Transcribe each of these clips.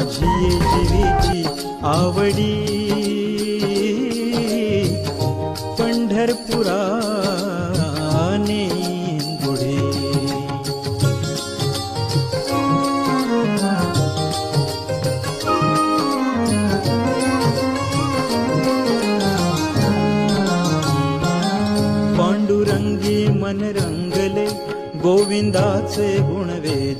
माझी जीवेची आवडी पंढरपुराने पुढे पांडुरंगी मन रंगले गोविंदाचे गुण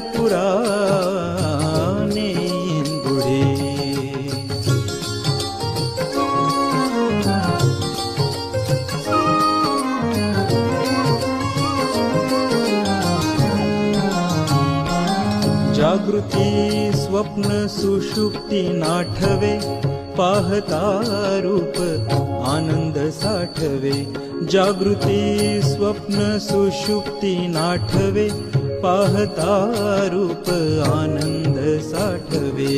पंढरपुराने बुढे। जागृती स्वप्न सुषुप्ती नाठवे पाहता रूप आनंद साठवे। जागृती स्वप्न सुषुप्ती नाठवे पाहता रूप आनंद साठवे।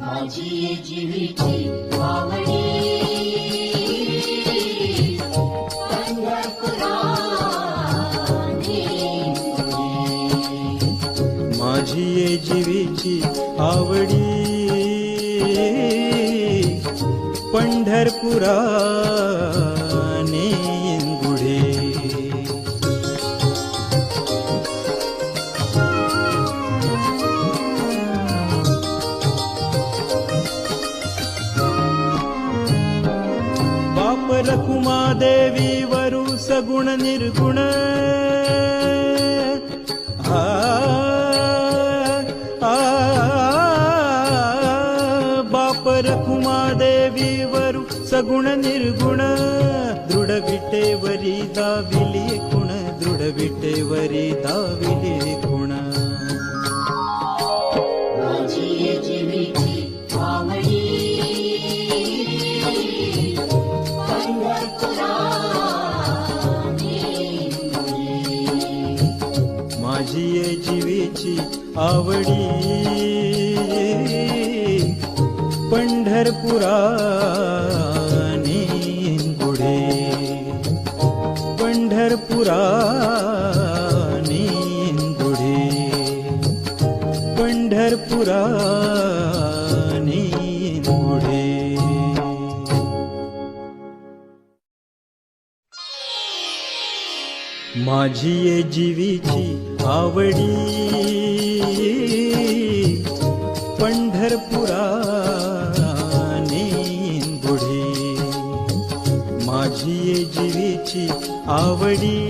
माझी पंढरपुराने माझी ये जीवेची आवडी पंढरपुराने गुण निर्गुण. आ, आ, बाप रखुमा देवी वरु सगुण निर्गुण. दृढ विटेवरी दाविली गुण दृढ विटेवरी दाविली आवडी पंढरपुरानी पुढे. पंढरपुरानी पुढे. पंढरपुरा माझी ये जीवीची आवडी. पंढरपुराने गुढी माझी ये जीवीची आवडी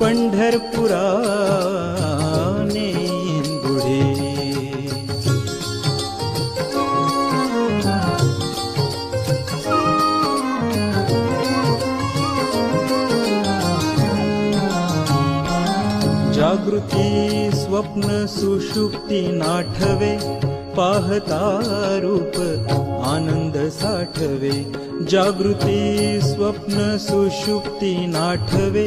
पंढरपुराने गुढे जागृती स्वप्न सुषुप्ती नाठवे पाहता रूप आनंद साठवे. जागृती स्वप्न सुषुप्ती नाठवे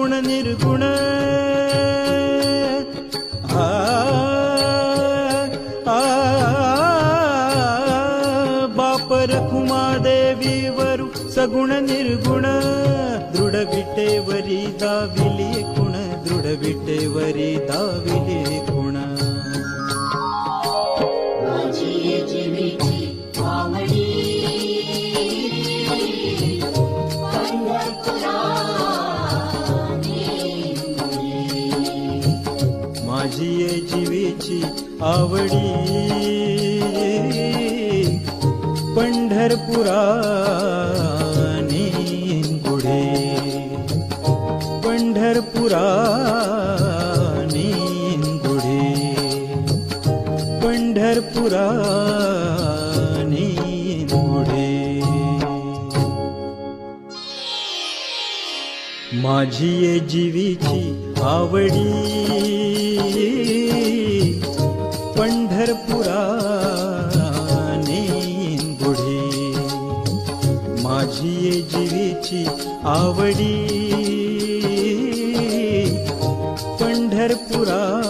सगुण निर्गुण आ, आ, बाप रखुमा देवी वरु सगुण निर्गुण दृढ विटेवरी दाविली आवडी पंढरपुराने पुढे. पंढरपुराने पुढे. पंढरपुरा पुढे. माझी ये जीवीची आवडी. पंढरपुराने गुढे माझी ये आवडी. पंढरपुरा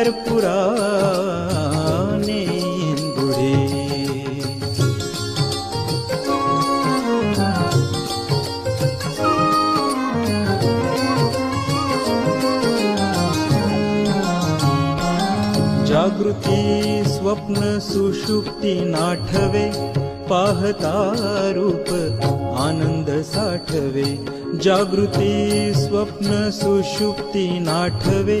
पंढरपुराने गुढे जागृती स्वप्न सुषुप्ती नाठवे पाहता रूप आनंद साठवे। जागृती स्वप्न सुषुप्ती नाठवे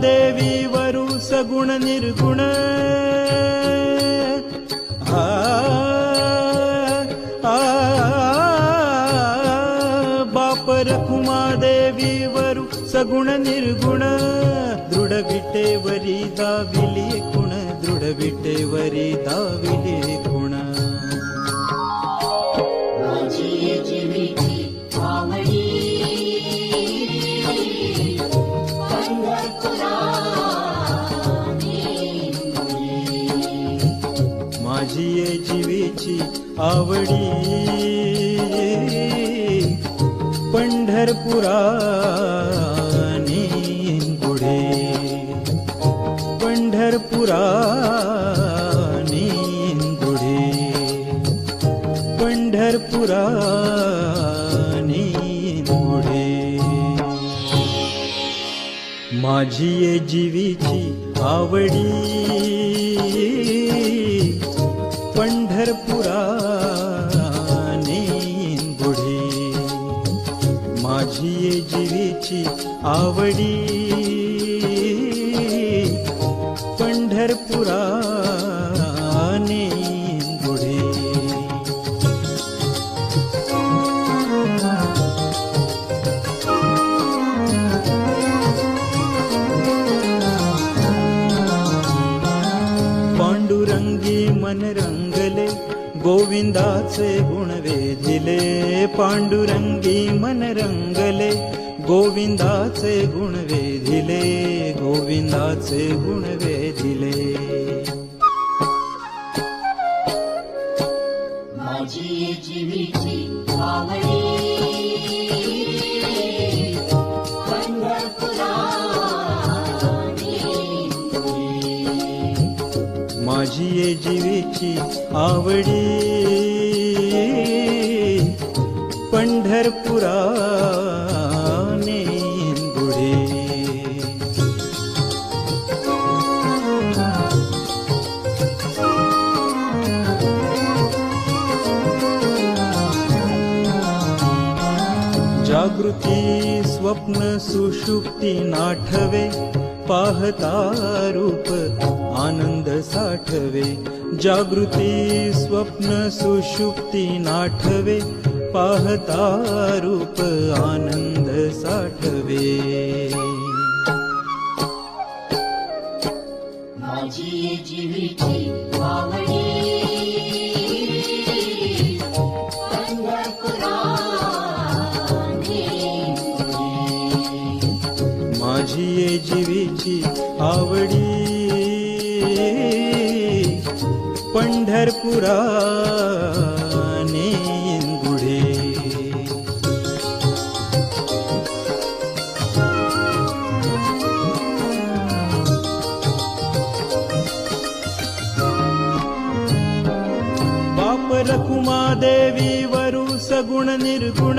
देवी वरु सगुण निर्गुण. आ, आ, बाप रखुमा देवी वरु सगुण निर्गुण. दृढ विटेवरी दाविली कुण? दृढ विटेवरी दाविली कुण? माझी जीवेची आवडी. पंढरपुराने पुढे. पंढरपुराने पुढे. पंढरपुराने माझी जीवीची आवडी. जीवीची आवडी पंढरपुरा बुढी पांडुरंगी मन रंगले गोविंदाचे गुण वेधिले पांडुरंगी मन रंगले गोविंदाचे गुण वेधिले गोविंदाचे गुण वेधिले. माझी जीवीची माझी ये जीवीची आवडी पंढरपुराने स्वप्न सुषुप्ती नाठवे पाहता रूप आनंद साठवे जागृती स्वप्न सुषुप्ती नाठवे पाहता रूप आनंद साठवे गुढे बाप रखुमा देवी वरु सगुण निर्गुण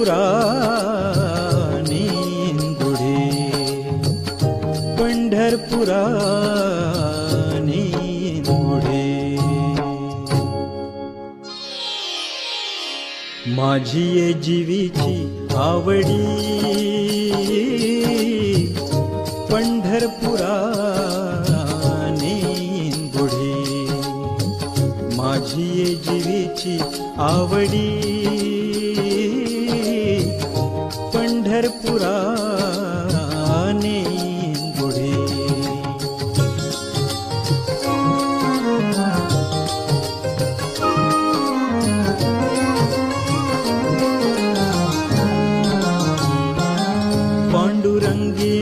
पंढरपुराने गुढे पंढरपुराने पुढे माझी ये जीवीची आवडी पंढरपुराने गुढे. माझी ये जीवीची आवडी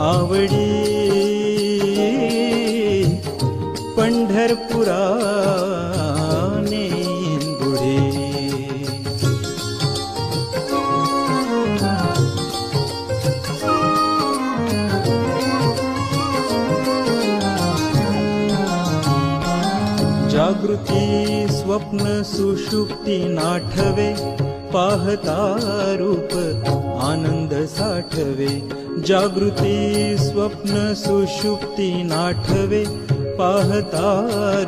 आवडी। पंढरपुराने बुढी। जागृती स्वप्न सुषुप्ती नाठवे पाहता रूप आनंद साठवे जागृती स्वप्न सुषुप्ती नाठवे पाहता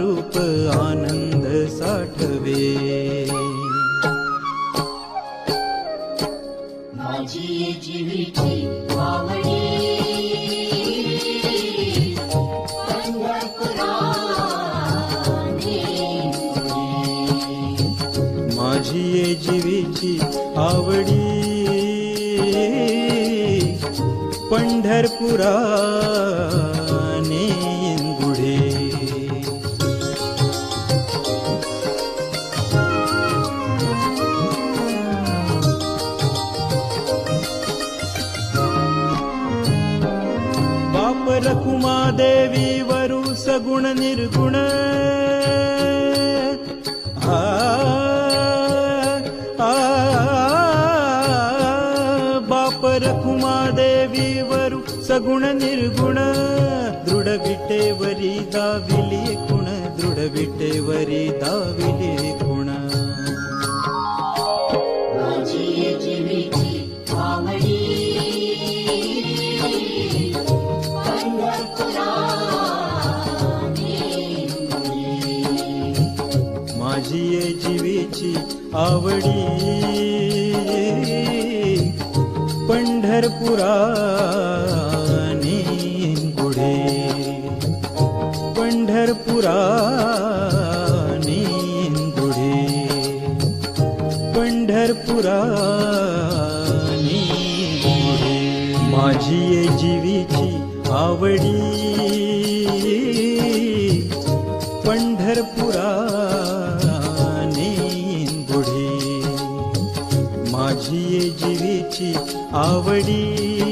रूप आनंद साठवे। माझी जीवीची आवडी पंढरपुराने माझी ये जीवीची आवडी पंढरपुराने गुढे बाप रकुमा देवी वरु सगुण निर्गुण वरु सगुण निर्गुण दृढ विटेवरी दाविली कुण दृढ विटेवरी दाविली कुण माझी जीवीची आवडी पंढरपुराने पंढरपुराने माझी ये जीवीची आवडी. पंढरपुराने गुढे माझी ये जीवीची आवडी.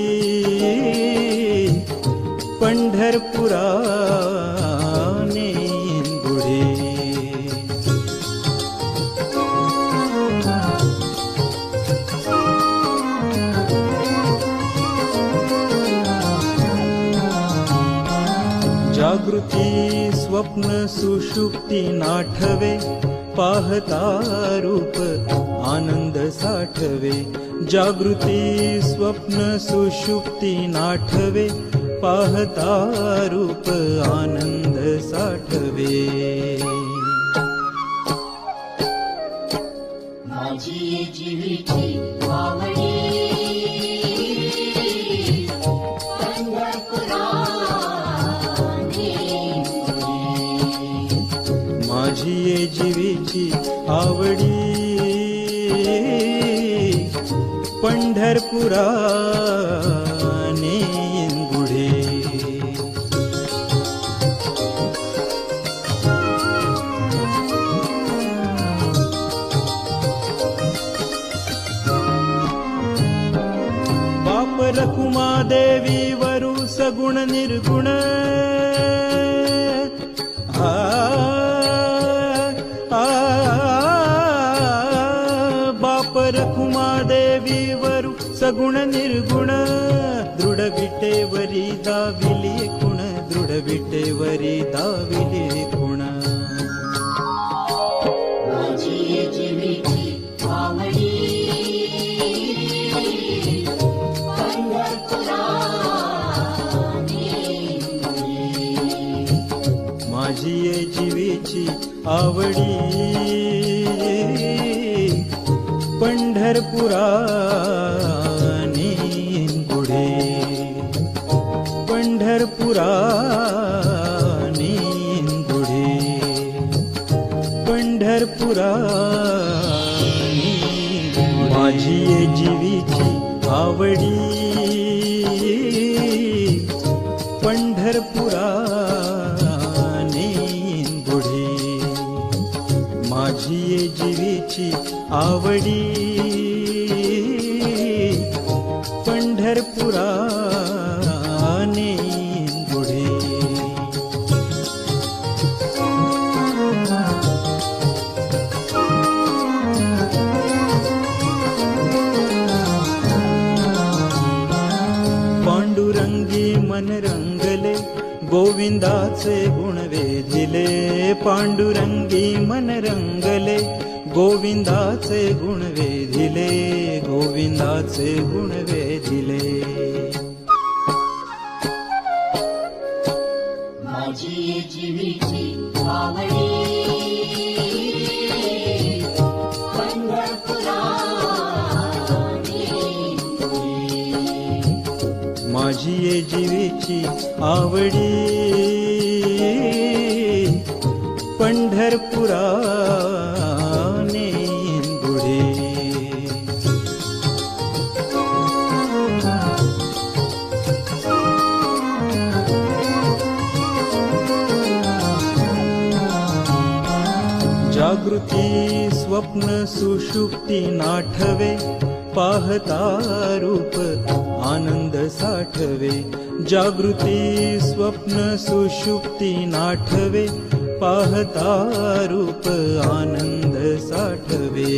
पंढरपुराने गुढे जागृती स्वप्न सुषुप्ती नाठवे पाहता रूप आनंद साठवे. जागृती स्वप्न सुषुप्ती नाठवे पाहता रूप आनंद साठवे। माझी जीवीची माझी ये जीवीची आवडी। पंढरपुराने बाप देवी वरु सगुण निर्गुण आ, आ, बाप रकुमा देवी वरु सगुण निर्गुण दृढ विटेवरी दाविली गुण दृढ विटेवरी दाविली आवडी पंढरपुरानी पुढे पंढरपुरानी पुढे पंढरपुरानी माझी जीवीची आवडी आवडी पंढरपुराने गुढी पांडुरंगी मन रंगले गोविंदाचे गुण वेधिले पांडुरंगी मन रंगले गोविंदाचे गुण वेधिले गोविंदाचे गुण वेधिले. माझी जीवीची आवडी पंढरपुराने माझी ये जीवीची आवडी पंढरपुराने स्वप्न सुषुप्ती नाठवे पाहता रूप आनंद साठवे। जागृती स्वप्न सुषुप्ती नाठवे पाहता रूप आनंद साठवे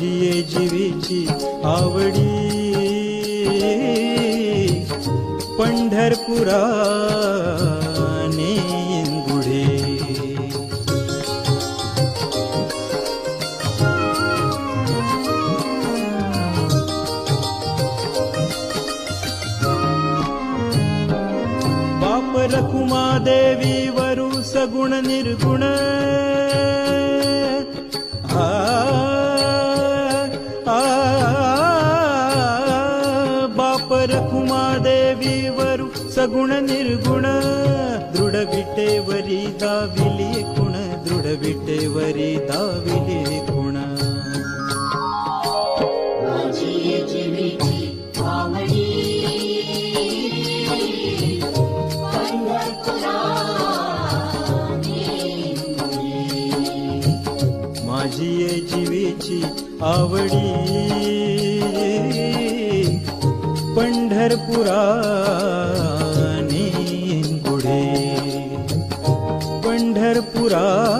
जीवीची आवडी। पंढरपुराने गुढे बाप रखुमा देवी वरु सगुण निर्गुण दाविली कुण माझी जीवीची आवडी. पंढरपुरा पुढे. पंढरपुरा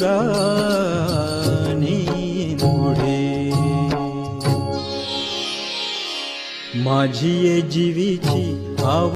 पुराणी गुढे माझी ये जीवीची आव